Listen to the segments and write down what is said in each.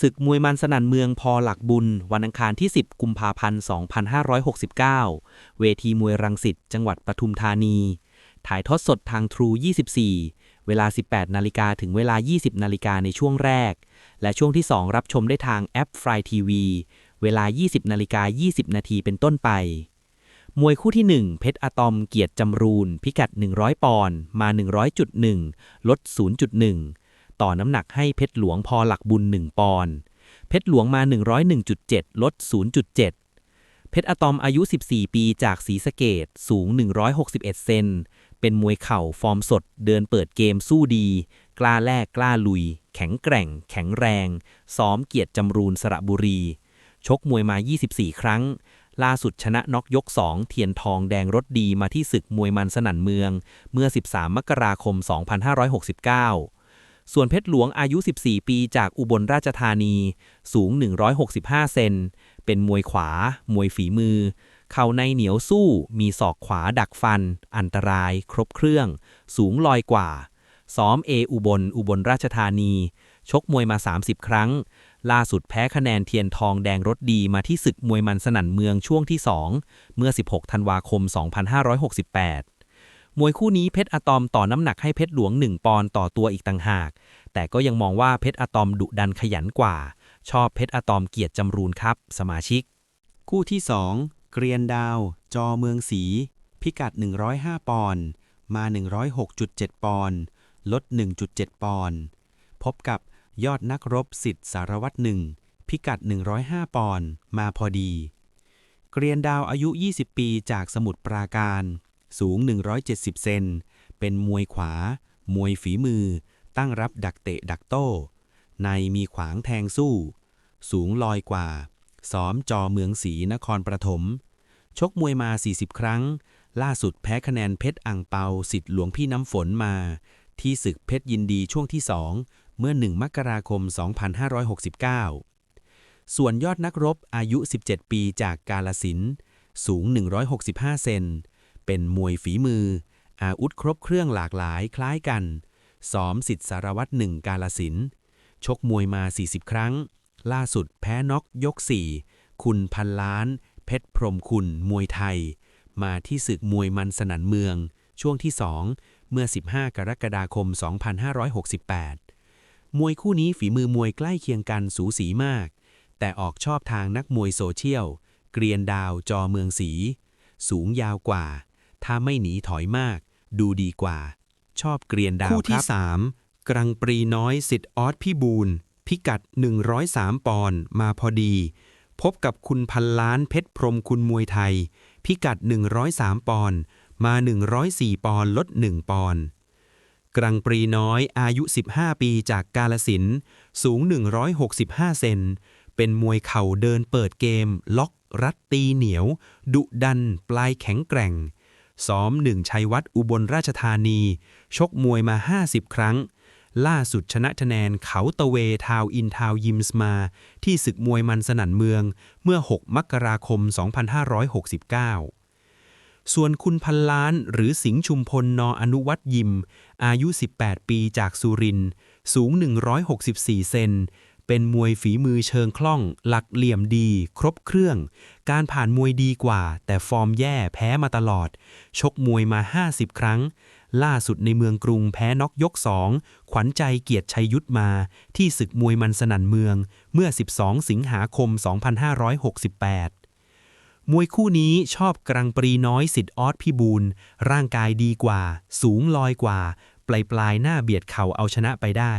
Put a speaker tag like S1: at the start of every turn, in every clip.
S1: ศึกมวยมันสนั่นเมืองพอหลักบุญ วันอังคารที่ 10 กุมภาพันธ์ 2569 เวทีมวยรังสิตจังหวัดปทุมธานี ถ่ายทอดสดทางทรู 24 เวลา 18 นาฬิกาถึงเวลา 20 นาฬิกาในช่วงแรก และช่วงที่ 2 รับชมได้ทางแอปฟรายทีวีเวลา 20 นาฬิกา 20 นาทีเป็นต้นไป มวยคู่ที่ 1 เพชรอะตอมเกียรติจำรูน พิกัด 100 ปอนด์มา 100.1 ลด 0.1 ต่อน้ำหนักให้เพชรหลวงพอหลักบุญ 1 ปอนด์เพชรหลวงมา 101.7 ลด 0.7 เพชรอะตอมอายุ 14 ปีจากศรีสะเกดสูง 161 เซนเป็นมวยเข่าฟอร์มสด เดินเปิดเกมสู้ดี กล้าแลกกล้าลุย แข็งแกร่ง แข็งแรง ซ้อมเกียรติจำรูนสระบุรี ชกมวยมา 24 ครั้ง ล่าสุดชนะน็อกยก 2 เทียนทองแดงรถดีมาที่ศึกมวยมันสนั่นเมือง เมื่อ 13 มกราคม 2569 ส่วนเพชรหลวงอายุ 14 ปีจากอุบลราชธานี สูง 165 เซน เป็นมวยขวา มวยฝีมือ เข่าในเหนียวสู้ มีศอกขวาดักฟัน อันตราย ครบเครื่อง สูงลอยกว่า ซ้อมเออุบล อุบลราชธานี ชกมวยมา 30 ครั้ง ล่าสุดแพ้คะแนนเทียนทองแดงรถดีมาที่ศึกมวยมันสนั่นเมืองช่วงที่ 2 เมื่อ 16 ธันวาคม 2568 มวยคู่นี้เพชรอะตอมต่อน้ำหนักให้เพชรหลวง 1 ปอนต่อตัวอีกต่างหาก แต่ก็ยังมองว่าเพชรอะตอมดุดันขยันกว่า ชอบเพชรอะตอมเกียรติจำรูนครับ สมาชิก
S2: คู่ที่ 2 เกรียนดาว จอเมืองศรีพิกัด 105 ปอนด์มา 106.7 ปอนด์ลด 1.7 ปอนด์พบกับยอดนักรบสิทธิ์สารวัตรหนึ่งพิกัด 105 ปอนด์มาพอดี เกรียนดาวอายุ 20 ปีจากสมุทรปราการ สูง 170 เซน เป็นมวยขวา มวยฝีมือ ตั้งรับดักเตะดักโต้ ในมีขวางแทงสู้ สูงลอยกว่า ซ้อมจอเมืองศรีนครปฐม ชกมวยมา 40 ครั้ง ล่าสุดแพ้คะแนนเพชรอ่างเปาสิทธิ์หลวงพี่น้ำฝนมา ที่ศึกเพชรยินดีช่วงที่2เมื่อ 1 มกราคม 2569 ส่วนยอดนักรบอายุ 17 ปีจากกาลสิน สูง 165 เซน เป็นมวยฝีมือ อาวุธครบเครื่องหลากหลายคล้ายกันซ้อมสิทธิสารวัตรหนึ่งกาลสิน ชกมวยมา 40 ครั้ง ล่าสุดแพ้น็อกยก 4 คุณพันล้าน เพชรพรมคุณมวยไทย มาที่ศึกมวยมันสนันเมือง ช่วงที่ 2 เมื่อ 15 กรกฎาคม 2568 มวยคู่นี้ฝีมือมวยใกล้เคียงกันสูสีมาก แต่ออกชอบทางนักมวยโซเชียล เกรียนดาวจอเมืองสี สูงยาวกว่า ถ้าไม่หนีถอยมาก ดูดีกว่า ชอบเกรียนดาว
S3: คู่ที่
S2: ครับ
S3: 3กรังปรีน้อยสิทธิ์ออสพี่บูลพิกัด 103 ปอนด์มาพอดี พบกับคุณพันล้านเพชรพรหมคุณมวยไทย พิกัด 103 ปอนด์มา 104 ปอนด์ลด 1 ปอนด์กรังปรีน้อยอายุ 15 ปีจากกาลสินธุ์สูง 165 เซน เป็นมวยเข่าเดินเปิดเกม ล็อกรัดตีเหนียว ดุดัน ปลายแข็งแกร่ง ซ้อมหนึ่งชัยวัฒน์อุบลราชธานี ชกมวยมา 50 ครั้ง ล่าสุดชนะคะแนนเขาตะเวทาวอินทาวยิมส์มา ที่ศึกมวยมันสนั่นเมืองเมื่อ 6 มกราคม 2569 ส่วนคุณพันล้านหรือสิงห์ชุมพลนออนุวัตยิม อายุ 18 ปีจากสุรินทร์สูง 164 เซน เป็นมวยฝีมือเชิงคล่อง หลักเหลี่ยมดี ครบเครื่อง การผ่านมวยดีกว่า แต่ฟอร์มแย่แพ้มาตลอด ชกมวยมา 50 ครั้ง ล่าสุดในเมืองกรุงแพ้น็อกยก2ขวัญใจเกียรติชัยยุทธมา ที่ศึกมวยมันสนั่นเมืองเมื่อ 12 สิงหาคม 2568มวยคู่นี้ชอบกรังปรีน้อยสิทธิ์ออสพี่บูลร่างกายดีกว่า สูงลอยกว่า ปลายปลายๆหน้าเบียดเข่าเอาชนะไปได้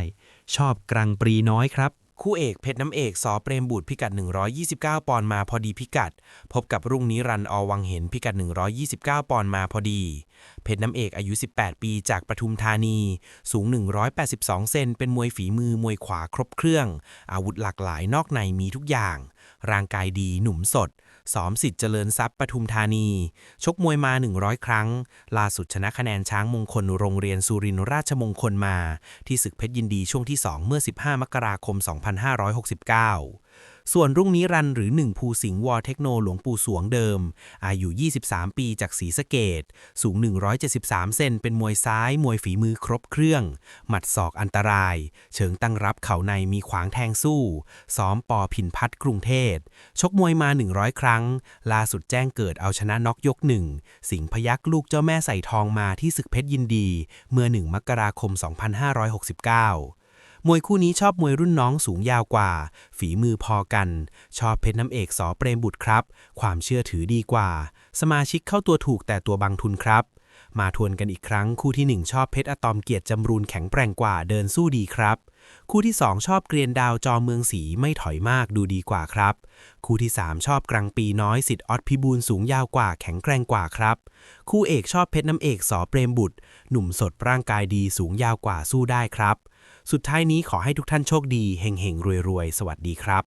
S3: ชอบกรังปรีน้อยครับ
S4: คู่เอกเพชรน้ำเอกสอเปรมบุตรพิกัด 129 ปอนด์มาพอดีพิกัด พบกับรุ่งนิรันดร์อวังเห็นพิกัด 129 ปอนด์มาพอดี เพชรน้ำเอกอายุ 18 ปีจากปทุมธานี สูง 182 เซนเป็นมวยฝีมือมวยขวาครบเครื่อง อาวุธหลากหลายนอกในมีทุกอย่าง ร่างกายดีหนุ่มสดซ้อมสิทธิ์เจริญทรัพย์ปทุมธานี ชกมวยมา 100 ครั้ง ล่าสุดชนะคะแนนช้างมงคลโรงเรียนสุรินทร์ราชมงคลมา ที่ศึกเพชรยินดีช่วงที่ 2 เมื่อ 15 มกราคม2569
S1: ส่วนรุ่งนิรันหรือหนึ่งภูสิงห์วอเทคโนหลวงปู่สวงเดิม อายุ 23 ปีจากศรีสะเกดสูง 173 เซนเป็นมวยซ้าย มวยฝีมือครบเครื่อง หมัดศอกอันตราย เชิงตั้งรับเข่าในมีขวางแทงสู้ ซ้อมปอพินพัฒกรุงเทพชกมวยมา 100 ครั้ง ล่าสุดแจ้งเกิดเอาชนะน็อกยกหนึ่งสิงห์พยักลูกเจ้าแม่ใส่ทองมาที่ศึกเพชรยินดี เมื่อ 1 มกราคม 2569 มวยคู่นี้ชอบมวยรุ่นน้องสูงยาวกว่า ฝีมือพอกัน ชอบเพชรน้ำเอกสอเปรมบุตรครับ ความเชื่อถือดีกว่า สมาชิกเข้าตัวถูกแต่ตัวบังทุนครับ มาทวนกันอีกครั้ง คู่ที่ 1 ชอบเพชรอะตอมเกียรติจำรูนแข็งแกร่งกว่าเดินสู้ดีครับคู่ที่ 2 ชอบเกรียนดาวจอเมืองศรีไม่ถอยมากดูดีกว่าครับ คู่ที่ 3 ชอบกลางปีน้อยสิทธิ์ออดพิบูลสูงยาวกว่าแข็งแกร่งกว่าครับ คู่เอกชอบเพชรน้ำเอกสอเปรมบุตร หนุ่มสดร่างกายดีสูงยาวกว่าสู้ได้ครับ สุดท้ายนี้ขอให้ทุกท่านโชคดีเฮงๆ รวยๆ สวัสดีครับ